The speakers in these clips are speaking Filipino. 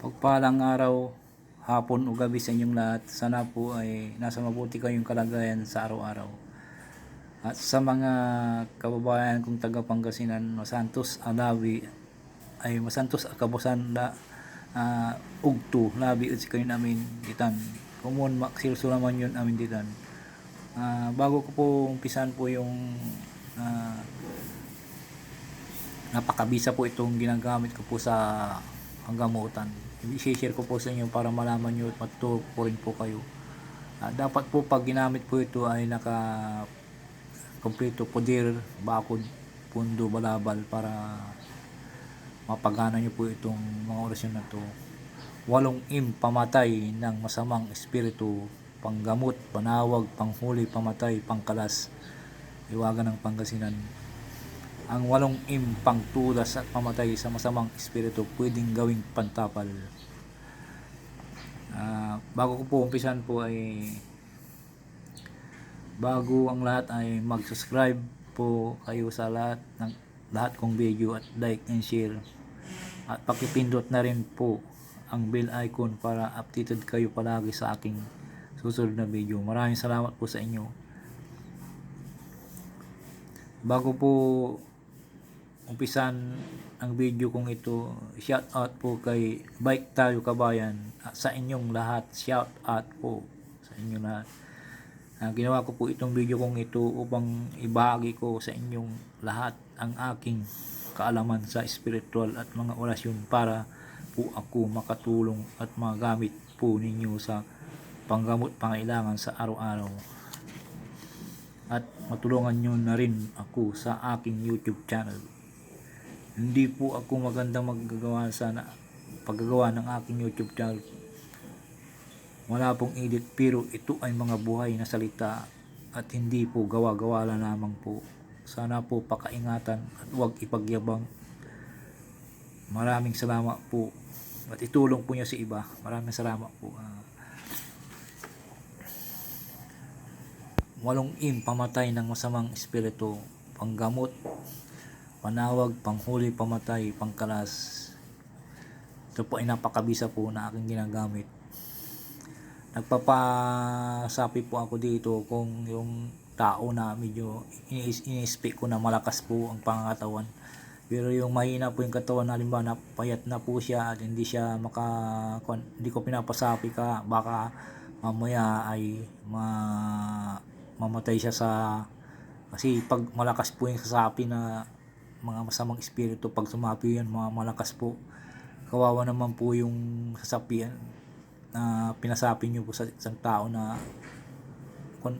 Pagpalang araw, hapon o gabi sa inyong lahat. Sana po ay nasa mabuti kayong kalagayan sa araw-araw. At sa mga kababayan kong taga Pangasinan, Masantos, Alawi, ay Masantos, Akabusan, da, uh, Ugto, Labi, at kayo namin, ditan. Kumon, maksilso naman yun amin ditan. Ah, bago ko po umpisan po yung ah, napakabisa po itong ginagamit ko po sa hanggamutan. I-share ko po sa inyo para malaman nyo at matuturo po kayo. Ah, dapat po pag ginamit po ito ay naka kompleto poder, bakod, pundo, balabal para mapagana nyo po itong mga orasyon na to. Walong im pamatay ng masamang espiritu, panggamot, panawag, panghuli, pamatay, pangkalas, iwagan ng Pangasinan. Ang walong im pangtulas at pamatay sa masamang espiritu pwedeng gawing pantapal. Ah, bago ko po umpisan po ay bago ang lahat ay mag-subscribe po kayo sa lahat ng lahat kong video at like and share at pakipindot na rin po ang bell icon para updated kayo palagi sa aking susunod na video. Maraming salamat po sa inyo. Bago po umpisan ang video kong ito, shout out po kay Bike Tayo Kabayan sa inyong lahat. Shout out po sa inyong lahat. Uh, ginawa ko po itong video kong ito upang ibahagi ko sa inyong lahat ang aking kaalaman sa spiritual at mga orasyon para po ako makatulong at magamit po ninyo sa panggamot pangailangan sa araw-araw. At matulungan nyo na rin ako sa aking YouTube channel. Hindi po ako magandang maggagawa sa na, paggagawa ng aking YouTube channel wala pong edit pero ito ay mga buhay na salita at hindi po gawa-gawa lamang po. Sana po pakaingatan at huwag ipagyabang. Maraming salamat po. At itulong po niya sa iba. Maraming salamat po. Uh, walong im pamatay ng masamang espiritu, panggamot, panawag, panghuli, pamatay, pangkalas. Ito po ay napakabisa po na aking ginagamit nagpapasapi po ako dito kung yung tao na medyo ini-speak ko na malakas po ang pangatawan pero yung mahina po yung katawan halimbawa na payat na po siya at hindi siya maka hindi ko pinapasapi ka baka mamaya ay ma, mamatay siya sa kasi pag malakas po yung sasapi na mga masamang espiritu pag sumapi yan mga malakas po. Kawawa naman po yung sasapian na pinasapi nyo po sa isang tao na kung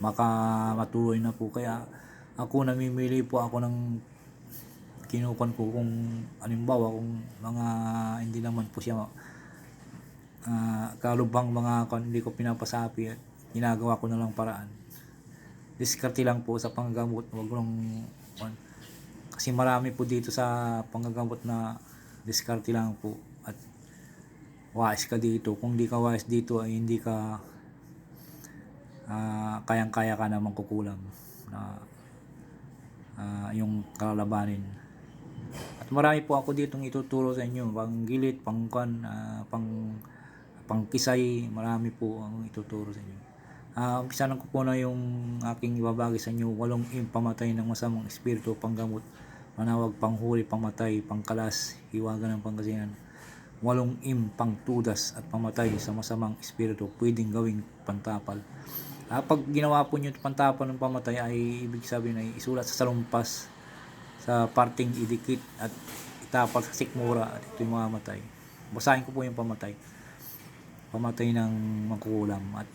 makamatuloy na po. Kaya ako namimili po ako ng kinukuan ko kung alimbawa kung mga hindi naman po siya uh, kalubang mga kung hindi ko pinapasapi at ginagawa ko na lang paraan. Diskarte lang po sa panggamot. Wag lang kasi marami po dito sa panggagamot na diskarte lang po at wise ka dito. Kung di ka wise dito ay hindi ka uh, kayang-kaya ka naman kukulam na uh, yung kalalabanin. At marami po ako ditong ituturo sa inyo, pang gilid, pang kan, uh, pang pangkisay, marami po ang ituturo sa inyo. Uh, umpisahan ko po na yung aking ibabagi sa inyo, walong impamatay ng masamang espiritu, panggamot, manawag, panghuli, pangmatay, pangkalas, hiwagan ng pangkasinan walong im pangtudas at pamatay sa masamang espiritu pwedeng gawing pantapal. Ah, pag ginawa po nyo pantapal ng pamatay ay ibig sabihin ay isulat sa salumpas sa parting idikit at itapal sa sikmura at ito'y mamamatay. Basahin ko po yung pamatay. Pamatay ng mangkukulam at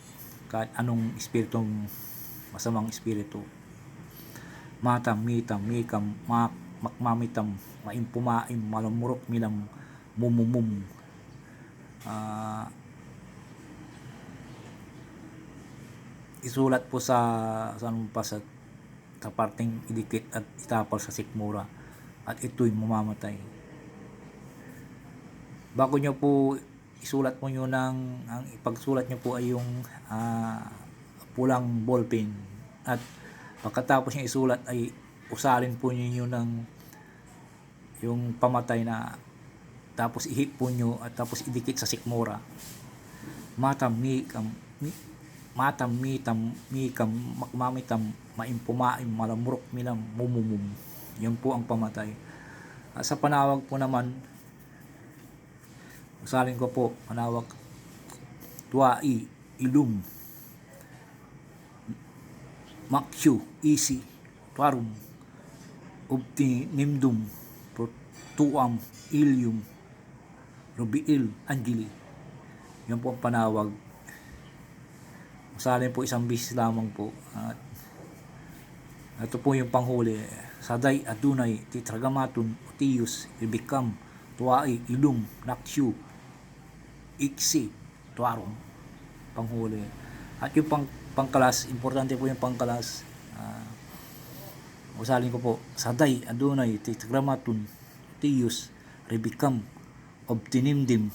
kahit anong espiritong masamang espiritu. Matam, mitam, mikam, mak, makmamitam, maimpumaim, malamurok, milam, mumumum. Uh, isulat po sa sa pa sa, sa parting idikit at itapal sa sikmura at ito'y mamamatay. Bago nyo po isulat mo nyo ng ang ipagsulat nyo po ay yung uh, pulang ballpen. At pagkatapos nyo isulat ay usalin po niyo ng yung pamatay na tapos ihipon nyo at tapos idikit sa sikmura. Matam mi kam mi, matam mi tam mi kam makmamitam maimpumaim malamurok milam mumumum. Yan po ang pamatay. At sa panawag po naman usalin ko po panawag tuai ilum maksyu isi tuarum ubti nimdum tuam ilium rubiil angeli yan po ang panawag. Usalin po isang bisis lamang po. At ito po yung panghuli. Saday adunay titragamatun utiyus ibikam tuai ilum naksyu iksi tuarum. Panghuli. At yung pang pangkalas importante po yung pangkalas. Ah, usalin ko po saday adunay titragramatun tiyus ribikam obtinimdim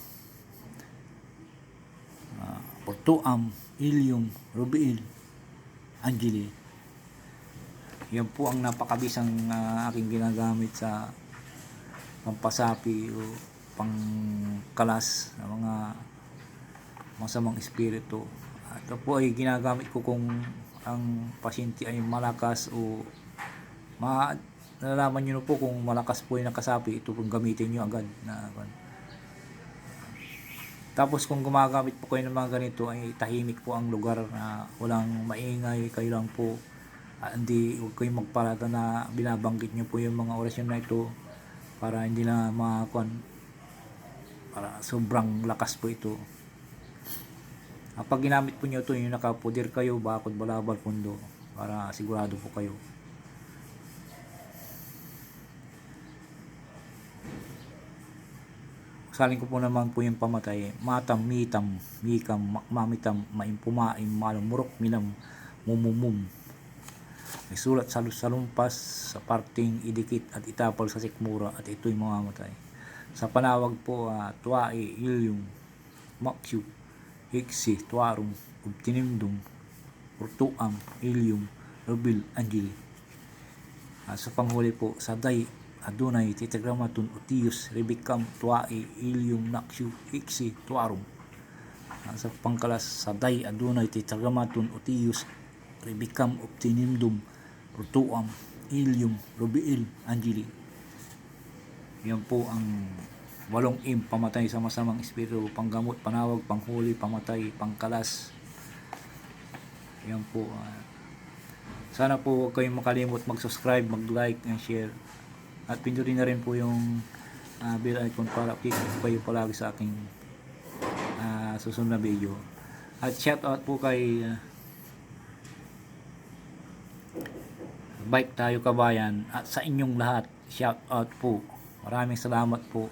uh, portuam ilium rubiil angeli yan po ang napakabisang ah, aking ginagamit sa pampasapi o pangkalas ng mga masamang espiritu. Ito po ay ginagamit ko kung ang pasyente ay malakas o ma nalalaman nyo na po kung malakas po yung nakasapi, ito pong gamitin nyo agad na. Tapos kung gumagamit po kayo ng mga ganito ay tahimik po ang lugar na walang maingay, kayo lang po ah, hindi huwag kayong magparata na binabanggit nyo po yung mga orasyon na ito para hindi na makakuan para sobrang lakas po ito Ah, pag ginamit po nyo ito yung nakapudir kayo bakod balabal pundo para sigurado po kayo Saling ko po naman po yung pamatay. Matam, mitam, mikam, makmamitam, maimpumaim, malumurok, minam, mumumum. May sulat sa salumpas sa parting idikit at itapal sa sikmura at ito'y mamamatay. Sa panawag po, uh, tuwae, ilyum, maksyu, hiksi, tuwarum, ubtinimdum, urtuam, ilyum, rubil, angeli. Ah, sa panghuli po, saday, adunay, titagramatun, utiyus, ribikam, tuwae, ilyum, naksyu, hiksi, tuwarum. Ah, sa pangkalas, saday, adunay, titagramatun, utiyus, ribikam, ubtinimdum, urtuam, ilyum, rubiil, angeli. Yan po ang walong im pamatay sa masamang espiritu, panggamot, panawag, panghuli, pamatay, pangkalas. Yan po. ah. sana po huwag kayong makalimot mag-subscribe, mag-like, and share. At pindutin na rin po yung ah, bell icon para update kayo palagi sa aking ah, susunod na video. At shout out po kay ah, Bike Tayo Kabayan at sa inyong lahat shout out po. Maraming salamat po.